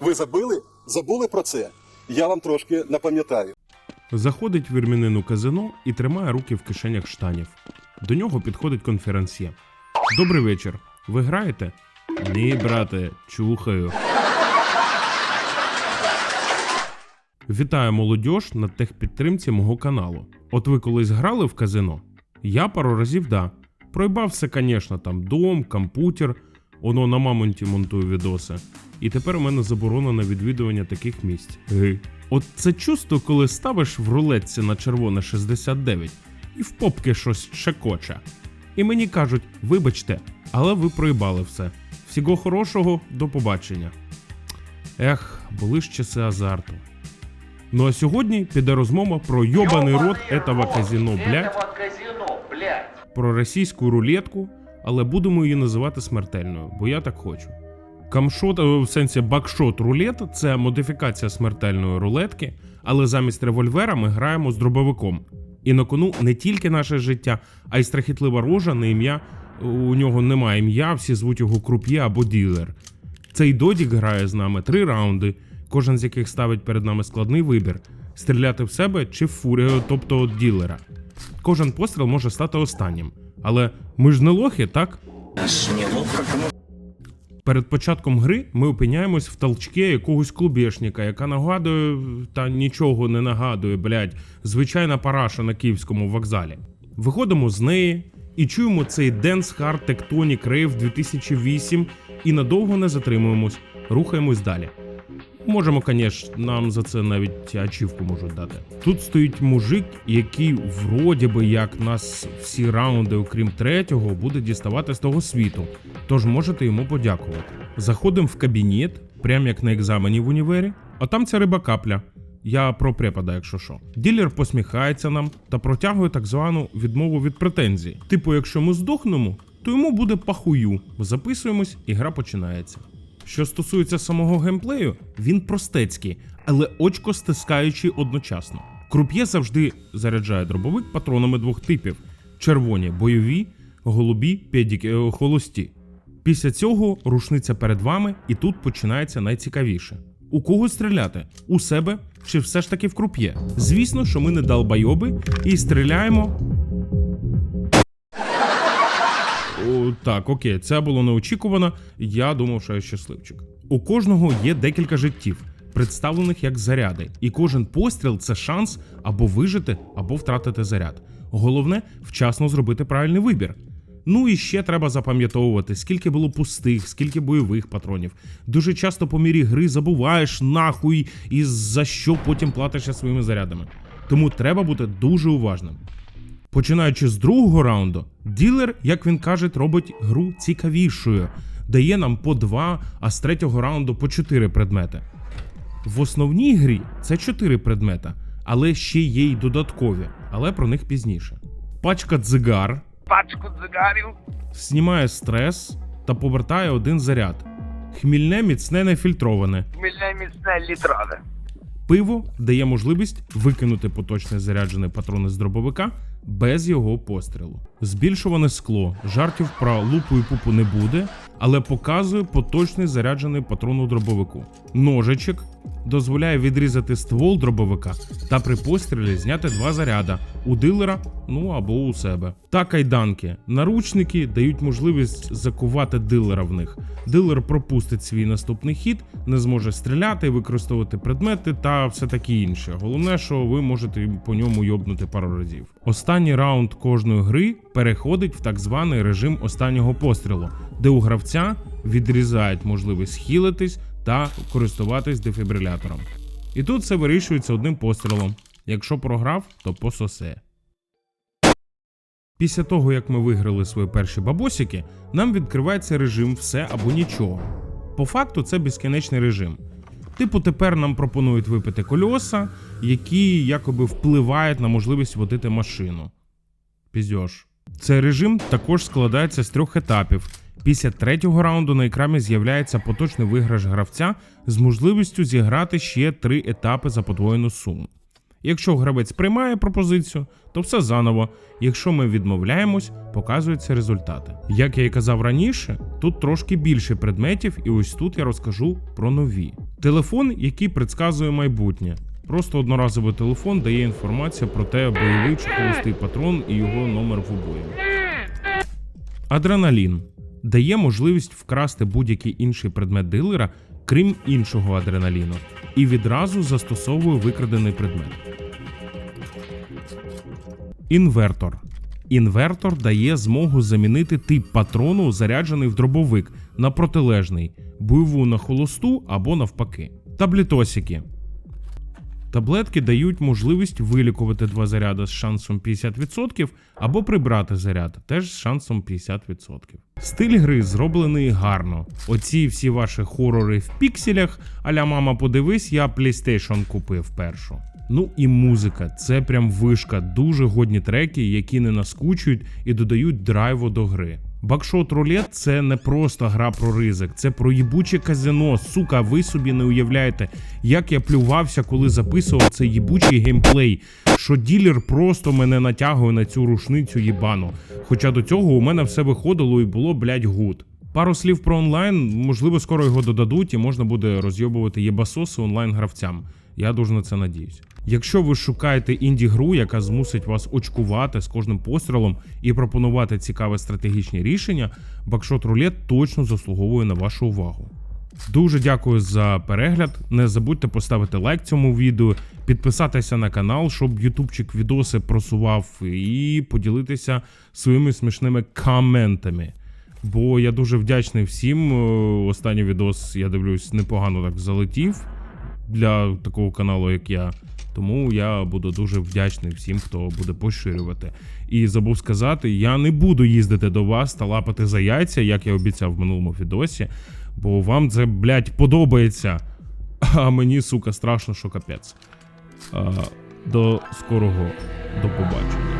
Ви забили? Забули про це? Я вам трошки напам'ятаю. Заходить вірмянин у казино і тримає руки в кишенях штанів. До нього підходить конференсьє. Добрий вечір. Ви граєте? Ні, брате, чухаю. Вітаю молодіж на техпідтримці мого каналу. От ви колись грали в казино? Я пару разів да. Проїбався, звісно, там дом, комп'ютер, воно на мамонті монтую відоси. І тепер у мене заборонено відвідування таких місць. Ги. От це чувство, коли ставиш в рулетці на червоне 69 і в попки щось шекоче. І мені кажуть, вибачте, але ви проїбали все. Всього хорошого, до побачення. Ех, були ж часи азарту. Ну а сьогодні піде розмова про йобаний рот Этого казино, блядь. про російську рулетку, але будемо її називати смертельною, бо я так хочу. Камшот, е, в сенсі бакшот рулет це модифікація смертельної рулетки, але замість револьвера ми граємо з дробовиком. І на кону не тільки наше життя, а й страхітлива рожа на ім'я. У нього немає ім'я, всі звуть його круп'є або ділер. Цей додік грає з нами три раунди, кожен з яких ставить перед нами складний вибір: стріляти в себе чи в фурію, тобто ділера. Кожен постріл може стати останнім. Але ми ж не лохи, так? Перед початком гри ми опиняємось в толчке якогось клубешника, яка нагадує та нічого не нагадує, блядь, звичайна параша на київському вокзалі. Виходимо з неї і чуємо цей Dance Hard Tectonic Rave 2008 і надовго не затримуємось, рухаємось далі. Можемо, звісно, нам за це навіть ачівку можуть дати. Тут стоїть мужик, який вроді би як нас всі раунди, окрім третього, буде діставати з того світу. Тож можете йому подякувати. Заходимо в кабінет, прям як на екзамені в універі, а там ця риба капля. Я про препада, якщо що. Ділер посміхається нам та протягує так звану відмову від претензій. Типу, якщо ми здохнемо, то йому буде пахую. Записуємось, і гра починається. Що стосується самого геймплею, він простецький, але очко стискаючий одночасно. Круп'є завжди заряджає дробовик патронами двох типів: червоні бойові, голубі педіки, е, холості. Після цього рушниця перед вами, і тут починається найцікавіше. У кого стріляти? У себе чи все ж таки в круп'є? Звісно, що ми не далбайоби і стріляємо так, окей, це було неочікувано. Я думав, що я щасливчик. У кожного є декілька життів, представлених як заряди, і кожен постріл це шанс або вижити, або втратити заряд. Головне вчасно зробити правильний вибір. Ну і ще треба запам'ятовувати, скільки було пустих, скільки бойових патронів. Дуже часто по мірі гри забуваєш нахуй і за що потім платиш своїми зарядами. Тому треба бути дуже уважним. Починаючи з другого раунду, ділер, як він каже, робить гру цікавішою, дає нам по два, а з третього раунду по чотири предмети. В основній грі це чотири предмета, але ще є й додаткові, але про них пізніше. Пачка дзигар Пачку цигарів. знімає стрес та повертає один заряд. Хмільне міцне нефільтроване. Хмільне міцне літрове. Пиво дає можливість викинути поточний заряджений патрон з дробовика без його пострілу. Збільшуване скло. Жартів про лупу і пупу не буде, але показує поточний заряджений патрон у дробовику. Ножичок дозволяє відрізати ствол дробовика та при пострілі зняти два заряда у дилера, ну або у себе. Та кайданки. Наручники дають можливість закувати дилера в них. Дилер пропустить свій наступний хід, не зможе стріляти, використовувати предмети та все таке інше. Головне, що ви можете по ньому йобнути пару разів. Останній раунд кожної гри переходить в так званий режим останнього пострілу, де у гравця відрізають можливість хілитись та користуватись дефібрилятором. І тут все вирішується одним пострілом. Якщо програв, то пососе. Після того, як ми виграли свої перші бабосики, нам відкривається режим все або нічого. По факту це безкінечний режим. Типу, тепер нам пропонують випити кольоса, які якоби впливають на можливість водити машину. Піздьош. Цей режим також складається з трьох етапів. Після третього раунду на екрані з'являється поточний виграш гравця з можливістю зіграти ще три етапи за подвоєну суму. Якщо гравець приймає пропозицію, то все заново. Якщо ми відмовляємось, показуються результати. Як я і казав раніше, тут трошки більше предметів, і ось тут я розкажу про нові. Телефон, який предсказує майбутнє. Просто одноразовий телефон дає інформацію про те, бойовий чи холостий патрон і його номер в обої. Адреналін дає можливість вкрасти будь-який інший предмет дилера, крім іншого адреналіну, і відразу застосовує викрадений предмет. Інвертор. Інвертор дає змогу замінити тип патрону, заряджений в дробовик, на протилежний, бойову на холосту або навпаки. Таблітосики. Таблетки дають можливість вилікувати два заряди з шансом 50% або прибрати заряд теж з шансом 50%. Стиль гри зроблений гарно. Оці всі ваші хорори в пікселях, аля мама, подивись, я PlayStation купив першу. Ну і музика, це прям вишка, дуже годні треки, які не наскучують і додають драйву до гри. Бакшот рулет це не просто гра про ризик, це про їбуче казино. Сука, ви собі не уявляєте, як я плювався, коли записував цей їбучий геймплей. Що ділер просто мене натягує на цю рушницю їбану. Хоча до цього у мене все виходило і було, блядь, гуд. Пару слів про онлайн, можливо, скоро його додадуть, і можна буде розйобувати єбасоси онлайн гравцям. Я дуже на це надіюсь. Якщо ви шукаєте інді-гру, яка змусить вас очкувати з кожним пострілом і пропонувати цікаве стратегічні рішення, Бакшот Рулет точно заслуговує на вашу увагу. Дуже дякую за перегляд. Не забудьте поставити лайк цьому відео, підписатися на канал, щоб ютубчик відоси просував, і поділитися своїми смішними коментами. Бо я дуже вдячний всім. Е, Останній відос, я дивлюсь, непогано так залетів для такого каналу, як я. Тому я буду дуже вдячний всім, хто буде поширювати. І забув сказати, я не буду їздити до вас та лапати за яйця, як я обіцяв в минулому відосі, бо вам це, блядь, подобається. А мені, сука, страшно, що капець. До скорого, до побачення.